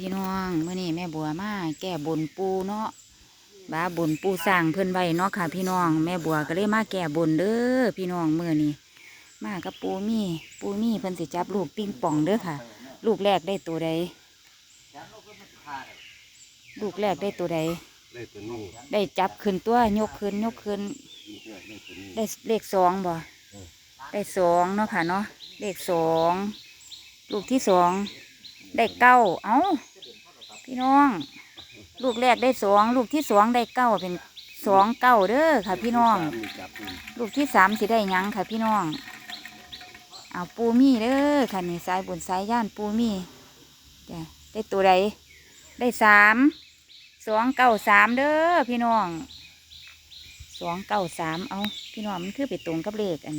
พี่น้องเมื่อนี้แม่บัวมาแก้บนปูเนาะบาบนปูสร้างเพิ่อนไว้เนาะค่ะ พี่น้องแม่บัวก็เลยมาแก้บนเด้อพี่น้องเมื่อนี้มากับปูมี่ปูมี่เพิ่นสิจับลูกปิงป่องเด้อค่ะ ลูกแรกได้ตัวใดลูกแรกได้ตัวใดได้จับขึ้นตัวยกขึ้นยกขึ้น ได้ตัวนี้ได้เลขสองบ่ได้สองเนาะค่ะเนาะเลขสองลูกที่สอง ได้เก้าเอ้าพี่น้อง ลูกแรกได้สองลูกที่สองได้เก้าเป็นสองเก้าเด้อค่ะ พี่น้อง ลูกที่สามสิได้ยังค่ะ พี่น้องเอาปูมี่เด้อค่ะนี่สายบนสายย่านปูมี่จ้ะได้ตัวใดได้สามสองเก้าสามเด้อพี่น้องสองเก้าสามเอาพี่น้องมันคือไปตรงกับเลขอัน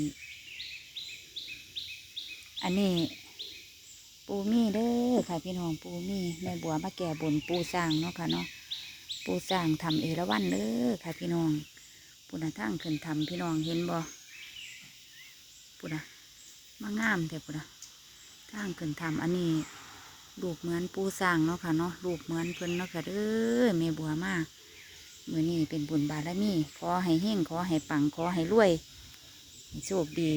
อันนี้ ปูมีเด้อค่ะพี่น้องปูมีแม่บัวมาแก่บนปูสร้างเนาะค่ะเนาะปูสร้างทำเอราวันเด้อค่ะพี่น้องปุณทั้งขึ้นทำพี่น้องเห็นบ่ปุณมางามแต่ปุณทางขึ้นทำอันนี้ลูกเหมือนปูสร้างเนาะค่ะเนาะลูกเหมือนเพิ่นเนาะค่ะเด้อแม่บัวมากมือนี้เป็นบุญบารมีขอให้เฮงขอให้ปังขอให้รวยให้โชคดี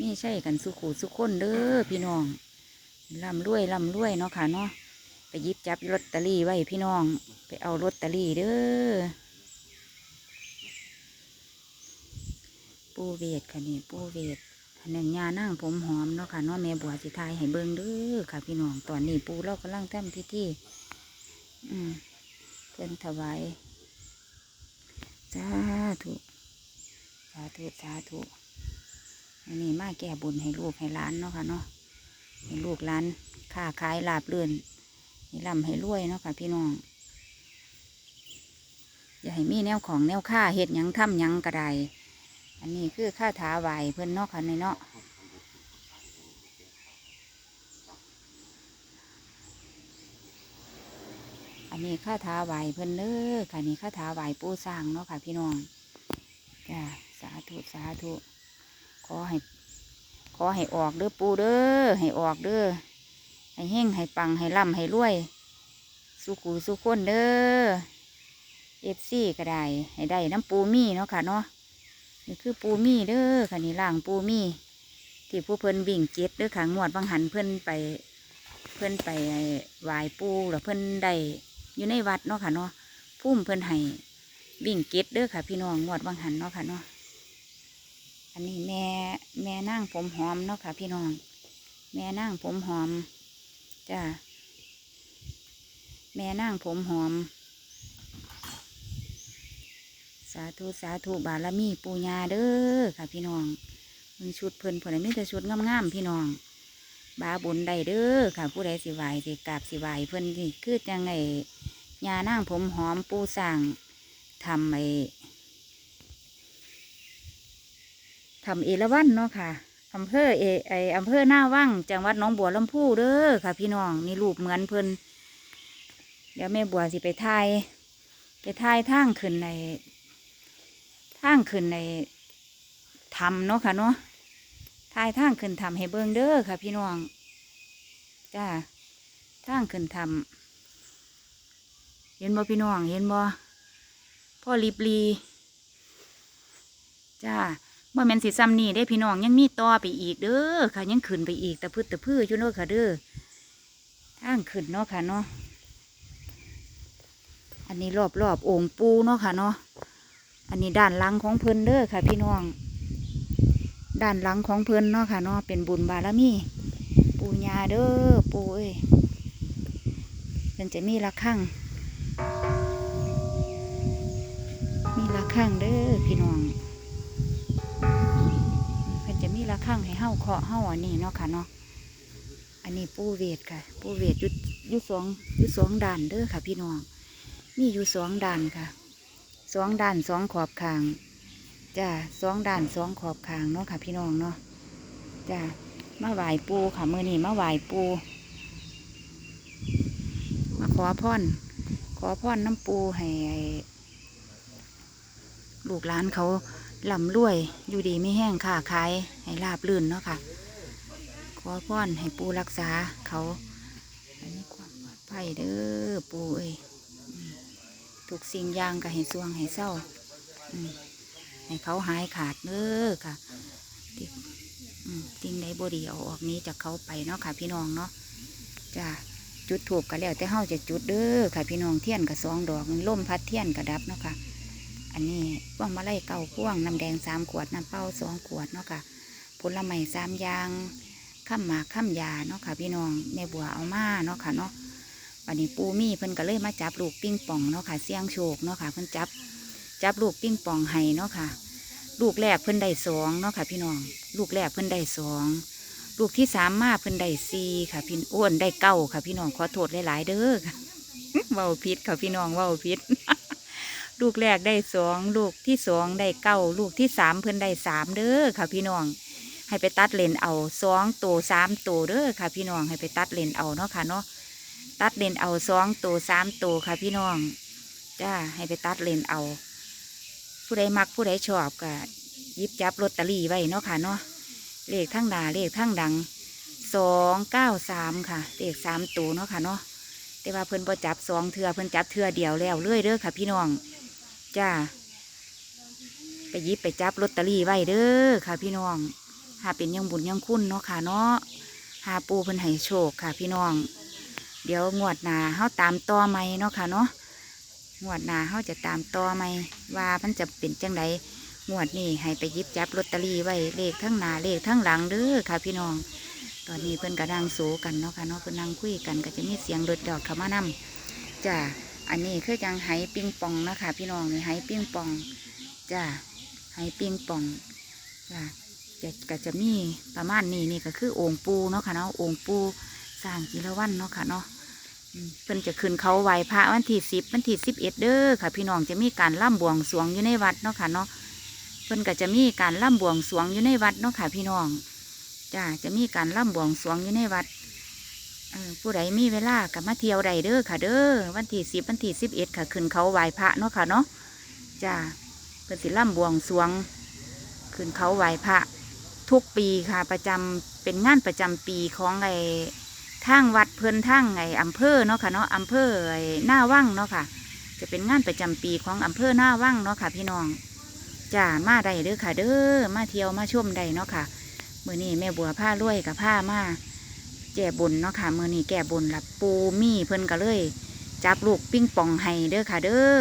นี่ใช่กันสุขูสุขคนเด้อพี่น้องร่ำรวยร่ำรวยเนาะค่ะเนาะไปยิบจับลอตเตอรี่ไว้พี่น้อง ไปเอาลอตเตอรี่เด้อปูเวทค่ะนี่ปูเวทอันนั้นยานั่งผมหอมเนาะค่ะเนาะแม่บัวสิทายให้เบิ่งเด้อค่ะ พี่น้องตอนนี้ปูเรากำลังทำพิธีอืมเพื่อนถวายสาธุสาธุสาธุ อันนี้มาแก้บุญให้ลูกให้หลานเนาะค่ะเนาะให้ลูกหลานค้าขายลาบเลื่อนให้ร่ำให้รวยเนาะค่ะพี่น้อง อย่าให้มีแนวของแนวค่าเฮ็ดหยังทำหยังกระไดอันนี้คือค่าถาไหวเพิ่อนเนาะค่ะในเนาะอันนี้ค่าถาไหวเพิ่อนเด้อค่ะนี่ค่าถาไหวปูสร้างเนาะค่ะพี่น้องจ้าสาธุสาธุ ขอให้ ขอให้ออกเด้อปูเด้อให้ออกเด้อให้เฮงให้ปังให้ร่ำให้รวย สุขูสุขคนเด้อเอฟซีก็ได้ให้ได้น้ำปูมี่เนาะค่ะเนาะนี่คือปูมี่เด้อค่ะนี่ล่างปูมี่ที่ผู้เพิ่นวิ่งเจ็ดเด้อค่ะงวดบางหันเพิ่นไป เพิ่นไปไหว้ปูแล้วเพิ่นได้อยู่ในวัดเนาะค่ะเนาะพุ่มเพิ่นให้วิ่งเจ็ดเด้อค่ะ พี่น้องงวดบางหันเนาะค่ะเนาะ อันนี้แม่แม่นั่งผมหอมเนาะค่ะ พี่น้อง แม่นั่งผมหอมจ้าแม่นั่งผมหอม สาธุสาธุบารมีปูญาเด้อค่ะ พี่น้องมันชุดเพิ่นเพิ่นนะมีแต่ชุดงามๆพี่น้อง บาบุญได้เด้อค่ะ ผู้ใดสิไหวสิกราบสิไหวเพิ่นนี่คือจังไงยานั่งผมหอมปูสั่งทำไอ ทำเอราวันเนาะค่ะอำเภอเอไออำเภอหน้าว่างจังหวัดหนองบัวลำพูเด้อค่ะ พี่น้องนี่รูปเหมือนเพิ่นเดี๋ยวแม่บัวสิไปถ่ายไปถ่ายทางขึ้นในทางขึ้นในทำเนาะค่ะเนาะทายทางขึ้นทำให้เบิ่งเด้อค่ะ พี่น้องจ้าทางขึ้นทำเห็นบ่พี่น้องเห็นบ่พ่อรีบรีจ้า เมื่อแมนสิซ้ำนี่ได้พี่น้องยังมีต่อไปอีกเด้อค่ะ ยังขึ้นไปอีกแต่พืชแต่พืชอยู่เนาะค่ะเด้อทางขึ้นเนาะค่ะเนาะอันนี้รอบรอบโอ่งปูเนาะค่ะเนาะอันนี้ด้านหลังของเพิ่นเด้อค่ะ พี่น้อง ด้านหลังของเพิ่นเนาะค่ะเนาะเป็นบุญบารมีปูญาเด้อปูเอ้ยเพิ่นจะมีระฆังมีระฆังเด้อพี่น้อง พิ่นจะมีระฆังให้เฮาเคาะเฮาอันนี้เนาะค่ะเนาะอันนี้ปูเวทค่ะ ปูเวทยุดยุดสองยุดสองด่านเด้อค่ะ พี่น้องมีอยู่สองด่านค่ะสองด้านสองขอบคางจ้าสองด้านสองขอบคางเนาะค่ะ พี่น้องเนาะจ้ามาไหวปูค่ะมือนี้มาไหวปูมาขอพรขอพรน้ำปูให้ลูกหลานเขา ลำรวย อยู่ดีไม่แห้งค่าขายให้ลาบลื่นเนาะค่ะ ขอพรให้ปูรักษาเขาอันนี้ความปลอดภัยเด้อปูเอ้ยอืมทุกสิ่งยางก็ให้สวงให้เศร้าให้เขาหายขาดเด้อค่ะสิ่งใดบดีเอาออกนี้จากเขาไปเนาะค่ะ พี่น้องเนาะจ้าจุดถูกกันแล้วแต่เฮาจะจุดเด้อค่ะ พี่น้องเทียนกับสองดอกล่มพัดเทียนกับดับเนาะค่ะ อันนี้พวงมาลัยเก่าพ่วงน้ำแดงสามขวดน้ำเป้าสองขวดเนาะค่ะผลไม้สามอย่างข้ามหมากข้ามยาเนาะค่ะ พี่น้องแม่บัวเอามาเนาะค่ะเนาะวันนี้ปูมี่เพิ่นก็เลยมาจับลูกปิ้งป่องเนาะค่ะเสียงโชคเนาะค่ะเพิ่นจับจับลูกปิ้งป่องให้เนาะค่ะ ลูกแรกเพิ่นได้สองเนาะค่ะ พี่น้อง ลูกแรกเพิ่นได้สองลูกที่สามมาเพิ่นได้สี่ค่ะ พี่อ้วนได้เก้าค่ะ พี่น้องขอโทษหลายๆเด้อค่ะเว้าพิษค่ะพี่น้องเว้าพิษ ลูกแรกได้สองลูกที่สองได้เก้าลูกที่สามเพิ่นได้สามเด้อค่ะพี่น้อง ให้ไปตัดเลนเอาสองตัวสามตัวเด้อค่ะ พี่น้องให้ไปตัดเลนเอาเนาะค่ะเนาะตัดเลนเอาสองตัวสามตัวค่ะพี่น้องจ้าให้ไปตัดเลนเอา ผู้ใดมักผู้ใดชอบก็ยิบจับลอตเตอรี่ไว้เนาะค่ะเนาะเลขทั้งหนาเลขทั้งดังสองเก้าสามค่ะเลขสามตัวเนาะค่ะเนาะแต่ว่าเพิ่นพอจับสองเทือเพิ่นจับเทือเดียวแล้วเรื่อยเด้อค่ะพี่น้อง จ้า ไปยิบไปจับลอตเตอรี่ไว้เด้อค่ะ พี่น้อง หาเป็นยังบุญยังคุณเนาะค่ะเนาะ หาปูเพิ่นให้โชคค่ะ พี่น้อง เดี๋ยวงวดหนาเฮาตามต่อไหมเนาะค่ะเนาะ งวดหนาเฮาจะตามต่อไหมว่ามันจะเป็นจังไดงวดนี้ให้ไปยิบจับลอตเตอรี่ไว้เลขทั้งหน้าเลขทั้งหลังเด้อค่ะ พี่น้อง ตอนนี้เพิ่นก็นั่งโซกันเนาะค่ะเนาะเพิ่นนั่งคุยกันก็จะมีเสียงรถดอกเขามานํจ้า อันนี้คือจังไหปิงปองนะคะพี่น้องนี่ไหปิงปองจ้าไหปิงปองจ้าจะก็จะมีประมาณนี้นี่ก็คือโอ่งปูเนาะค่ะเนาะโอ่งปูสร้างกิรวันเนาะค่ะเนาะเพิ่นจะขึ้นเขาไหวพระวันที่สิบวันที่สิบเอ็ดเด้อค่ะ พี่น้องจะมีการล่ำบวงสรวงอยู่ในวัดเนาะค่ะเนาะเพิ่นก็จะมีการล่ำบวงสรวงอยู่ในวัดเนาะค่ะ พี่น้องจ้าจะมีการล่ำบวงสรวงอยู่ในวัด ผู้ใดมีเวลากับมาเที่ยวใดเด้อค่ะ เด้อวันที่สิบวันที่สิบเอ็ดค่ะขึ้นเขาไหว้พระเนาะค่ะเนาะจ้าเพิ่นสิล่ำบวงสรวง ขึ้นเขาไหว้พระ ทุกปีค่ะประจำเป็นงานประจำปีของไอ้ทางวัดเพิ่นทางไอ้อำเภอเนาะค่ะเนาะอำเภอไอ้หน้าว่างเนาะค่ะ จะเป็นงานประจำปีของอำเภอหน้าว่างเนาะค่ะ พี่น้องจ้ามาได้เด้อค่ะ เด้อมาเที่ยวมาชมได้เนาะค่ะมื้อนี้แม่บัวผ้ารวยกับผ้ามา แก่บนเนาะค่ะมือนี้แก่บนละปูมี่เพิ่นก็เลย จับลูกปิ้งปองให้เด้อค่ะเด้อ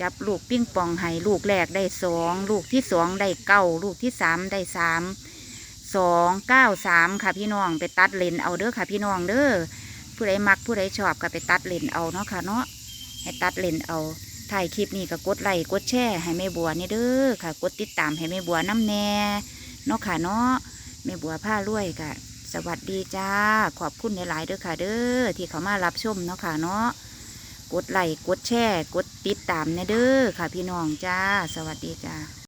จับลูกปิ้งปองให้ลูกแรกได้สองลูกที่สองได้เก้าลูกที่สามได้สามสองเก้าสามค่ะพี่น้องไปตัดเลนเอาเด้อค่ะพี่น้องเด้อผู้ใดมักผู้ใดชอบก็ไปตัดเลนเอาเนาะค่ะเนาะให้ตัดเลนเอาถ่ายคลิปนี้ก็กดไลค์กดแชร์ให้แม่บัวนี่เด้อค่ะ กดติดตามให้แม่บัวน้ำแน่เนาะค่ะเนาะแม่บัวผ้ารวยกะ สวัสดีจ้า ขอบคุณหลายเด้อค่ะเด้อที่เขามารับชมเนาะค่ะเนาะกดไลค์กดแชร์ กดติดตามนะเด้อค่ะพี่น้องจ้า สวัสดีจ้า